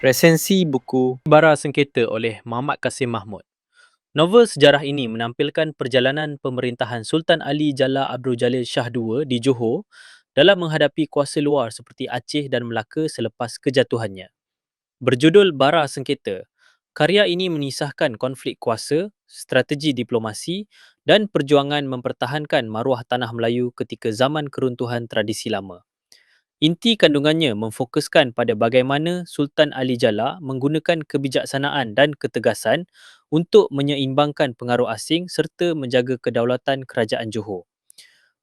Resensi buku Bara Sengketa oleh Muhammad Kasim Mahmud. Novel sejarah ini menampilkan perjalanan pemerintahan Sultan Ali Jalla Abdul Jalil Shah II di Johor dalam menghadapi kuasa luar seperti Aceh dan Melaka selepas kejatuhannya. Berjudul Bara Sengketa, karya ini menisahkan konflik kuasa, strategi diplomasi dan perjuangan mempertahankan maruah tanah Melayu ketika zaman keruntuhan tradisi lama. Inti kandungannya memfokuskan pada bagaimana Sultan Ali Jalla menggunakan kebijaksanaan dan ketegasan untuk menyeimbangkan pengaruh asing serta menjaga kedaulatan kerajaan Johor.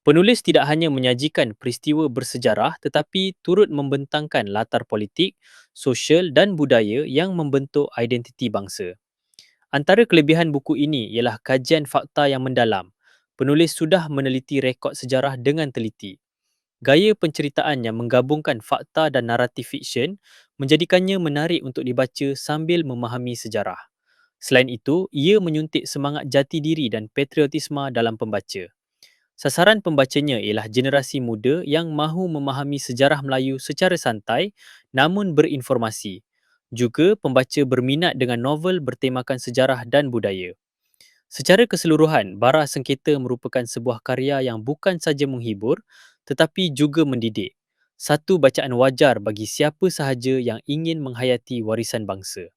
Penulis tidak hanya menyajikan peristiwa bersejarah tetapi turut membentangkan latar politik, sosial dan budaya yang membentuk identiti bangsa. Antara kelebihan buku ini ialah kajian fakta yang mendalam. Penulis sudah meneliti rekod sejarah dengan teliti. Gaya penceritaan yang menggabungkan fakta dan naratif fiksyen menjadikannya menarik untuk dibaca sambil memahami sejarah. Selain itu, ia menyuntik semangat jati diri dan patriotisme dalam pembaca. Sasaran pembacanya ialah generasi muda yang mahu memahami sejarah Melayu secara santai namun berinformasi. Juga pembaca berminat dengan novel bertemakan sejarah dan budaya. Secara keseluruhan, Bara Sengketa merupakan sebuah karya yang bukan saja menghibur tetapi juga mendidik. Satu bacaan wajar bagi siapa sahaja yang ingin menghayati warisan bangsa.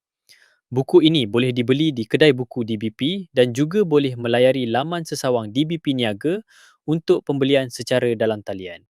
Buku ini boleh dibeli di kedai buku DBP dan juga boleh melayari laman sesawang DBP Niaga untuk pembelian secara dalam talian.